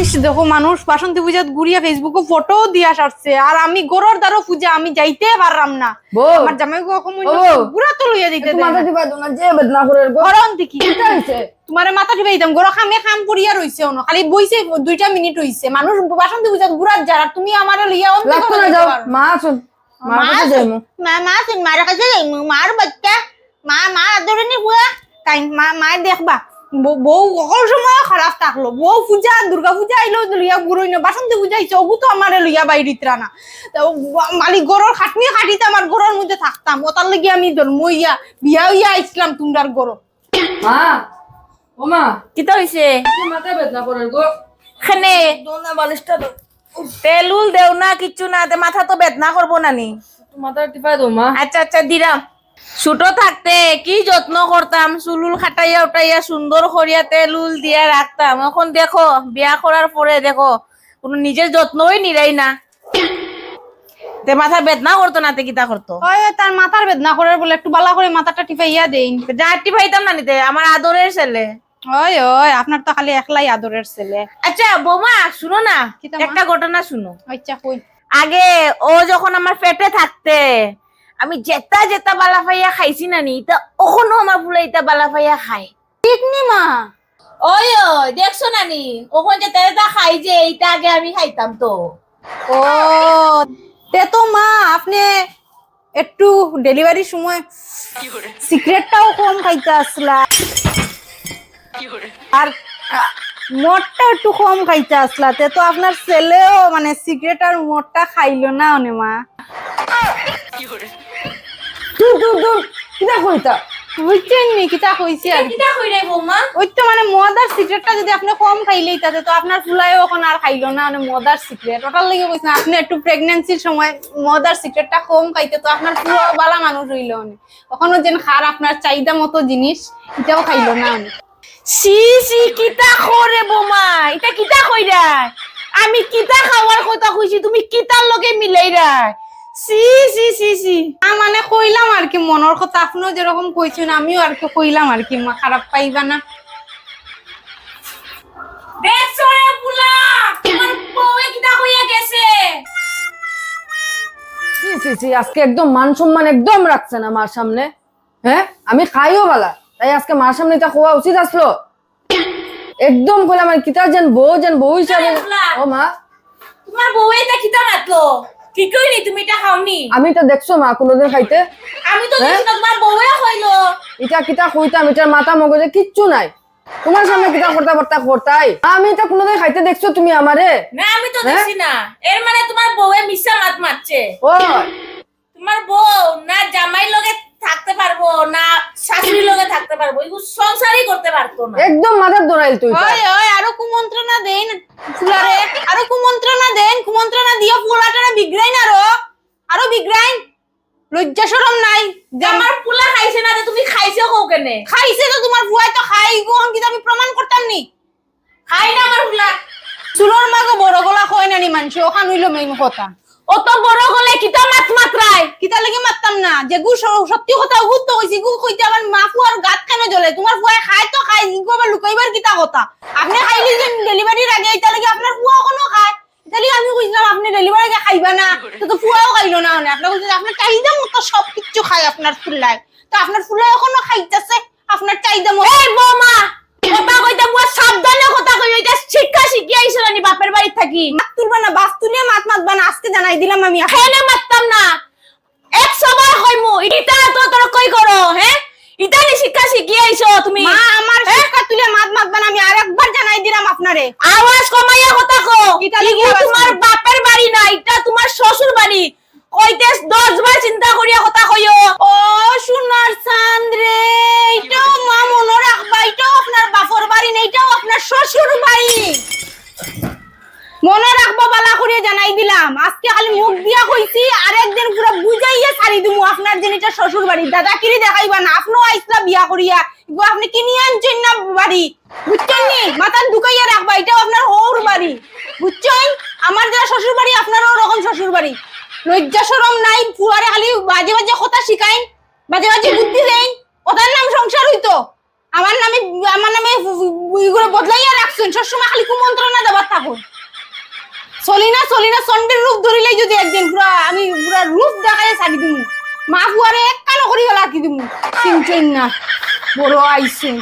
ইস দেখো মানুষ বাসন্তী পূজাত ঘুরিয়া ফেসবুকে ফটো দিয়া সারছে। আর আমি গরর দ্বারও পূজা আমি যাইতে পারলাম না। আমার জামাই কখন। পুরা তো লইয়া দিতে মাথা টিপা দো না যে বেদনা করে গরম দেখি। কিটা হইছে। তোমারে মাথা টিপে দিতাম। গরো খামে খাম করিয়া রইছে অন। খালি বইছে দুইটা মিনিট হইছে। মানুষ বাসন্তী পূজাত ঘুরার যার তুমি আমার লইয়া অন্তে করে যাও। মা আসুন। মা যাইমু। মা মা সিন মার কাছে যাই মার বাচ্চা। মা মা আদরে নি বুয়া তাই মা মা দেখবা। বউ- সময় খারাপ থাকল। বউ পূজা দুর্গা পূজা আইলো লইয়া গুরুই না বাসন্তী পূজা আইছে ওগু তো আমারে লইয়া বাইরিত রানা তো মালিক গরর খাটনি খাটিতে আমার গরর মধ্যে থাকতাম। ওটার লাগি আমি জন্মইয়া বিয়া হইয়া আইছিলাম তোমরার গরর মা ও মা। কিতা হইছে মাথা বেদনা করে গো। খানে। দোনা বালিশটা দো তেলুল দেও না কিচ্ছু না তে মাথা তো বেদনা করব নানি। মাথা টিপা দো মা। আচ্ছা আচ্ছা দিলাম ছোট থাকতে কি যত্ন করতাম? চুলুল খাটাইয়া উঠাইয়া সুন্দর করিয়া তেলুল দিয়া রাখতাম। এখন দেখো বিয়া করার পরে দেখো কোনো নিজের যত্নই নিরাই না। তে মাথা বেদনা করতো না তে কিতা করতো? ওই তার মাথার বেদনা করে বলে একটু বালা করে মাথাটা টিপাইয়া দেই। জাহাটি পাইতাম না নিতে আমার আদরের ছেলে। ওই ওই আপনার তো খালি একলাই আদরের ছেলে। আচ্ছা বৌমা শুনো না একটা ঘটনা শুনো। আচ্ছা কই? আগে ও যখন আমার পেটে থাকতে আমি জেতা জেতা বালা পাইয়া খাইছি না নি তা ওখনো আমার ফুলে ইতা বালা পাইয়া খাই ঠিক নি মা? ওই ওই দেখছ না নি ওখন জেতা জেতা খাই যে এইটা আগে আমি খাইতাম তো। ও তে তো মা আপনি একটু ডেলিভারির সময় সিক্রেটটাও কম খাইতে আসলা আর মদটা একটু কম খাইতে আসলা তে তো আপনার ছেলেও মানে সিক্রেট আর মদটা খাইলো না অনে মা? দূর দূর দূর। কিটা কইতা? বুঝছেন নি কিতা কইছি আর কি? কিটা কই রে বৌমা? ওই তো মানে মদ আর সিক্রেটটা যদি আপনি কম খাইলেই তাতে তো আপনার এখন আর খাইলো না মানে মদ আর সিক্রেট ওটার লেগে আপনি একটু প্রেগনেন্সির সময় মদ আর সিক্রেটটা কম খাইতে তো আপনার পুরো বালা মানুষ হইল অনেক ওখানে যেন খার আপনার চাহিদা মতো জিনিস এটাও খাইলো না অনেক সি সি কিতা করে বৌমা? এটা কিতা কইরা আমি কিতা খাওয়ার কথা কইছি তুমি কিতার লগে মিলাইরা সি সি সি সি। না মানে কইলাম আর কি মনের কথা আপনিও যেরকম কইছেন আমিও আর কি কইলাম আর কি মা খারাপ পাইবা না। দেখছ রে পুলা তোমার বউয়ে কিতা কইয়া গেছে। সি সি সি আজকে একদম মান সম্মান একদম রাখছে না মার সামনে। হ্যাঁ আমি খাইও বালা। তাই আজকে মার সামনে এটা খোয়া উচিত আসলো একদম কইলাম আর কিতা যেন বউ যেন বউ হিসাবে। ও মা। তোমার বউয়ে এটা কিতা মাতলো কি কইনি তুমি এটা খাওনি। আমি তো দেখছ মা কোনোদিন খাইতে। আমি তো হ্যাঁ? দেখছি তোমার বউয়ে কইলো এটা কইতাম এটার মাথা মগজে কিচ্ছু নাই। তোমার সামনে কিতা করতে করতে করতাই। আমি এটা কোনোদিন খাইতে দেখছ তুমি আমারে? না আমি তো হ্যাঁ? দেখছি না। এর মানে তোমার বউয়ে মিশা মাত মারছে। ও। তোমার বউ না জামাই লগে থাকতে পারব না শাশুড়ির লগে থাকতে পারব এগুলো সংসারই করতে পারতো না। একদম মাথার দৌড়াইল তুই ওই ওই আরও কুমন্ত্রণা দেন ফুলারে আরও কুমন্ত্রণা দেন কুমন্ত্রণা দিয়া ফুলাটারে বিগ্রাইন আরও আরও বিগ্রাইন লজ্জা শরম নাই। যে আমার পুলা খাইছে না তুমি খাইছো কও কেনে? খাইছে তো তোমার বুয়াই তো খাই গো কিন্তু আমি প্রমাণ করতাম নি। খাই না আমার পুলা। চুলোর মাগো বড় গলা কয় নানি মানছি ওখান হইল মেইন কথা। অত বড় গলে কিতা মাত মাত্রায় কিতা লাগি মারতাম না যে গু সত্যি কথা গু তো কইছি গু কইতে আমার মা ফুয়ার গাত কেন জ্বলে? তোমার ফুয়াই খায় তো খায় গু আবার লুকাইবার কিতা কথা? আপনি খাইলি যে ডেলিভারির আগে এটা লাগি আপনার ফুয়া কোনো খায়। লাগি আমি কইছিলাম আপনি ডেলিভারি আগে খাইবা না। তো তো ফুয়াও খাইলো না মানে। আপনার চাহিদা মতো সব কিছু খায় আপনার তো আপনার এখনও খাইতেছে আপনার চাহিদা মতো। এই বৌমা কথা কইতা বুয়া সাবধানে কথা কই এটা শিক্ষা আইছো নি বাপের বাড়ি থাকি। মাত তুলবা না বাস তুলিয়ে মাত মাতবা না আজকে জানাই দিলাম আমি খেলে মারতাম না এক সবার হইমু ইটা তো তোর কই করো হ্যাঁ? নি শিক্ষা শিখিয়ে আইছো তুমি? মা আমার শিক্ষা তুলে মাত মাতবা না আমি জানাই আপনারে আওয়াজ কমাইয়া কথা কো তোমার বাপের বাড়ি না এটা তোমার শ্বশুর বাড়ি। কইতে দশ বার চিন্তা করিয়া কথা কইও। ও সোনার চাঁদ রে এটাও মা মনে রাখবা এটাও আপনার বাপর বাড়ি না এটাও আপনার শ্বশুর বাড়ি। মনে রাখবা বালা করে জানাই দিলাম। আজকে খালি মুখ দিয়া কইছি আর একদিন পুরো বুঝাইয়া ছাড়ি দিমু আপনার যেন এটা শ্বশুর বাড়ি। দাদাগিরি দেখাইবা না আপনিও আইসলা বিয়া করিয়া ইগো আপনি কিনিয়ে আনছেন না বাড়ি? বুঝছেন নি? মাথার ঢুকাইয়া রাখবা, এটাও আপনার হৌর বাড়ি। বুঝছেন? আমার যারা শ্বশুর বাড়ি আপনারও ওরকম শ্বশুর বাড়ি লজ্জা সরম নাই, ফুয়ারে খালি বাজে বাজে কথা শিখাইন, বাজে বাজে বুদ্ধি দেন ওটার নাম সংসার হইতো। আমার নামে আমার নামে এগুলো বদলাইয়া রাখছেন, সবসময় খালি কুমন্ত্রণা দেবার থাকো চলি না চলি না চন্ডের রূপ ধরিলেই যদি একদিন পুরা, আমি পুরা রূপ দেখাই ছাড়ি দিমু। মা ফুয়ারে এক কানো করি কি দিমু। চিনছেন না? বড় আইসেন